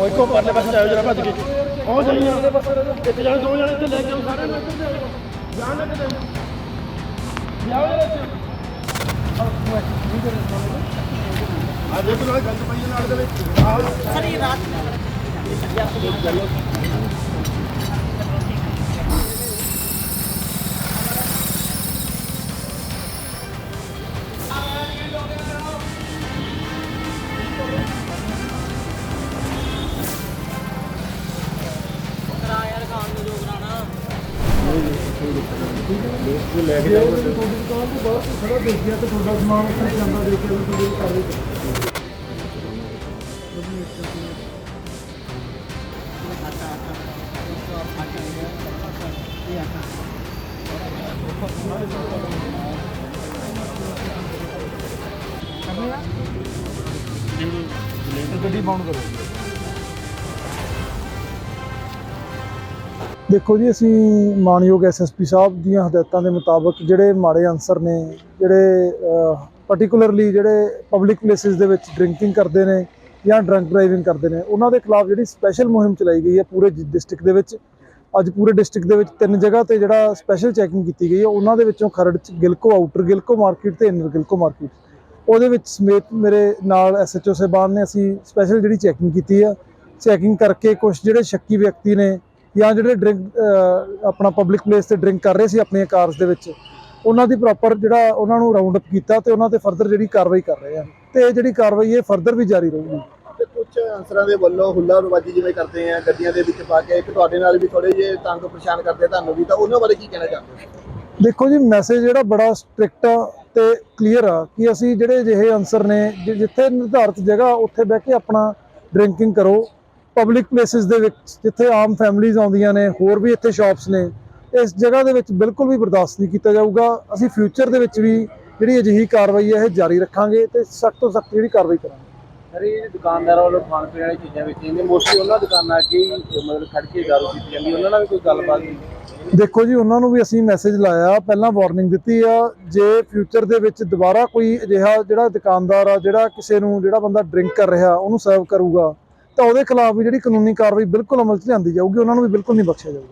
ਉਹ ਇੱਕੋ ਪਰਲੇ ਪਾਸੇ ਜਾਓ ਜਰਾ ਭੱਜ ਕੇ। ਉਹ ਜਾਈਆਂ ਇੱਕ ਜਣੇ, ਦੋ ਜਣੇ ਇੱਥੇ ਲੈ ਕੇ ਆਓ ਸਾਰੇ ਨੂੰ ਇੱਧਰ ਲਿਆਓ। ਜਾਣ ਲੱਗੇ ਤੇ ਜਾਓ ਇਹਦੇ ਚ ਆ ਦੇਖੋ ਨਾਲ ਗੰਦ ਪਈ ਨਾਲ ਦੇ ਵਿੱਚ। ਆਹ। ਗੱਡੀ ਬਾਉਂਡ ਕਰੋ ਦੇਖੋ ਜੀ, ਅਸੀਂ ਮਾਨਯੋਗ ਐਸਐਸਪੀ ਸਾਹਿਬ ਦੀਆਂ ਹਦਾਇਤਾਂ ਦੇ ਮੁਤਾਬਕ ਜਿਹੜੇ ਮਾੜੇ ਅਨਸਰ ਨੇ, ਜਿਹੜੇ ਪਾਰਟਿਕੂਲਰਲੀ ਜਿਹੜੇ ਪਬਲਿਕ ਪਲੇਸਿਸ ਦੇ ਵਿੱਚ ਡਰਿੰਕਿੰਗ ਕਰਦੇ ਨੇ ਜਾਂ ਡਰੰਕ ਡਰਾਈਵਿੰਗ ਕਰਦੇ ਨੇ, ਉਹਨਾਂ ਦੇ ਖਿਲਾਫ ਜਿਹੜੀ ਸਪੈਸ਼ਲ ਮੁਹਿੰਮ ਚਲਾਈ ਗਈ ਹੈ ਪੂਰੇ ਡਿਸਟ੍ਰਿਕਟ ਦੇ ਵਿੱਚ। ਅੱਜ ਪੂਰੇ ਡਿਸਟ੍ਰਿਕਟ ਦੇ ਵਿੱਚ ਤਿੰਨ ਜਗ੍ਹਾ ਤੇ ਜਿਹੜਾ ਸਪੈਸ਼ਲ ਚੈਕਿੰਗ ਕੀਤੀ ਗਈ ਹੈ, ਉਹਨਾਂ ਦੇ ਵਿੱਚੋਂ ਖਰੜ ਚ ਗਿਲਕੋ ਆਊਟਰ ਗਿਲਕੋ ਮਾਰਕੀਟ ਤੇ ਇਨਰ ਗਿਲਕੋ ਮਾਰਕੀਟ ਉਹਦੇ ਵਿੱਚ ਸਮੇਤ ਮੇਰੇ ਨਾਲ ਐਸਐਚਓ ਸਾਹਿਬਾਨ ਨੇ ਅਸੀਂ ਸਪੈਸ਼ਲ ਜਿਹੜੀ ਚੈਕਿੰਗ ਕੀਤੀ ਆ ਚੈਕਿੰਗ ਕਰਕੇ ਕੁਝ ਜਿਹੜੇ ਸ਼ੱਕੀ ਵਿਅਕਤੀ ਨੇ ਜਾਂ ਜਿਹੜੇ ਡਰਿੰਕ ਆਪਣਾ ਪਬਲਿਕ ਪਲੇਸ ਤੇ ਡਰਿੰਕ ਕਰ ਰਹੇ ਸੀ ਆਪਣੀਆਂ ਕਾਰਸ ਦੇ ਵਿੱਚ ਉਹਨਾਂ ਦੀ ਪ੍ਰੋਪਰ ਜਿਹੜਾ ਉਹਨਾਂ ਨੂੰ ਰਾਉਂਡ ਅਪ ਕੀਤਾ ਤੇ ਉਹਨਾਂ ਤੇ ਫਰਦਰ ਜਿਹੜੀ ਕਾਰਵਾਈ ਕਰ ਰਹੇ ਆ। ਤੇ ਇਹ ਜਿਹੜੀ ਕਾਰਵਾਈ ਇਹ ਫਰਦਰ ਵੀ ਜਾਰੀ ਰਹੂਗੀ। ਤੇ ਕੁਝ ਅਨਸਰਾਂ ਦੇ ਵੱਲੋਂ ਹੁੱਲਾਰਬਾਜੀ ਜਿਵੇਂ ਕਰਦੇ ਆ ਗੱਡੀਆਂ ਦੇ ਵਿੱਚ ਪਾ ਕੇ ਇੱਕ ਤੁਹਾਡੇ ਨਾਲ ਵੀ ਥੋੜੇ ਜਿਹੇ ਤੰਗ ਪਰੇਸ਼ਾਨ ਕਰਦੇ ਆ ਤੁਹਾਨੂੰ ਵੀ ਤਾਂ ਉਹਨਾਂ ਬਾਰੇ ਕੀ ਕਹਿਣਾ ਚਾਹੁੰਦੇ ਹੋ? ਦੇਖੋ ਜੀ ਮੈਸੇਜ ਜਿਹੜਾ ਬੜਾ ਸਟ੍ਰਿਕਟ ਤੇ ਕਲੀਅਰ ਆ ਕਿ ਅਸੀਂ ਜਿਹੜੇ ਜਿਹੇ ਅਨਸਰ ਨੇ ਜਿੱਥੇ ਨਿਰਧਾਰਤ ਜਗ੍ਹਾ ਉੱਥੇ ਬਹਿ ਕੇ ਆਪਣਾ ਡਰਿੰਕਿੰਗ ਕਰੋ ਪਬਲਿਕ ਪਲੇਸਿਸ ਦੇ ਵਿੱਚ ਜਿੱਥੇ ਆਮ ਫੈਮਿਲੀਆਂ ਆਉਂਦੀਆਂ ਨੇ ਹੋਰ ਵੀ ਇੱਥੇ ਸ਼ਾਪਸ ਨੇ ਇਸ ਜਗ੍ਹਾ ਦੇ ਵਿੱਚ ਬਿਲਕੁਲ ਵੀ ਬਰਦਾਸ਼ਤ ਨਹੀਂ ਕੀਤਾ ਜਾਊਗਾ। ਅਸੀਂ ਫਿਊਚਰ ਦੇ ਵਿੱਚ ਵੀ ਜਿਹੜੀ ਅਜਿਹੀ ਕਾਰਵਾਈ ਹੈ ਇਹ ਜਾਰੀ ਰੱਖਾਂਗੇ ਤੇ ਸਖਤ ਤੋਂ ਸਖਤ ਜਿਹੜੀ ਕਾਰਵਾਈ ਕਰਾਂਗੇ। ਸਰ ਇਹ ਦੁਕਾਨਦਾਰਾਂ ਵੱਲੋਂ ਖਾਣ ਪੀਣ ਵਾਲੀ ਚੀਜ਼ਾਂ ਵੇਚੀਆਂ ਨੇ। ਮੋਸਟਲੀ ਉਹਨਾਂ ਦੁਕਾਨਾਂ ਅੱਗੇ ਮਤਲਬ ਖੜ ਕੇ ਦਾਰੂ ਪੀਤੀ ਜਾਂਦੀ। ਉਹਨਾਂ ਨਾਲ ਵੀ ਕੋਈ ਗੱਲਬਾਤ ਨਹੀਂ। ਦੇਖੋ ਜੀ ਉਹਨਾਂ ਨੂੰ ਵੀ ਅਸੀਂ ਮੈਸੇਜ ਲਾਇਆ ਪਹਿਲਾਂ ਵਾਰਨਿੰਗ ਦਿੱਤੀ ਆ ਜੇ ਫਿਊਚਰ ਦੇ ਵਿੱਚ ਦੁਬਾਰਾ ਕੋਈ ਅਜਿਹਾ ਜਿਹੜਾ ਦੁਕਾਨਦਾਰ ਆ ਜਿਹੜਾ ਕਿਸੇ ਨੂੰ ਜਿਹੜਾ ਬੰਦਾ ਡਰਿੰਕ ਕਰ ਰਿਹਾ ਉਹਨੂੰ ਸਰਵ ਕਰੂਗਾ ਤਾਂ ਉਹਦੇ ਖਿਲਾਫ ਵੀ ਜਿਹੜੀ ਕਾਨੂੰਨੀ ਕਾਰਵਾਈ ਬਿਲਕੁਲ ਅਮਲ 'ਚ ਲਿਆਂਦੀ ਜਾਊਗੀ, ਉਹਨਾਂ ਨੂੰ ਵੀ ਬਿਲਕੁਲ ਨਹੀਂ ਬਖਸ਼ਿਆ ਜਾਊਗਾ।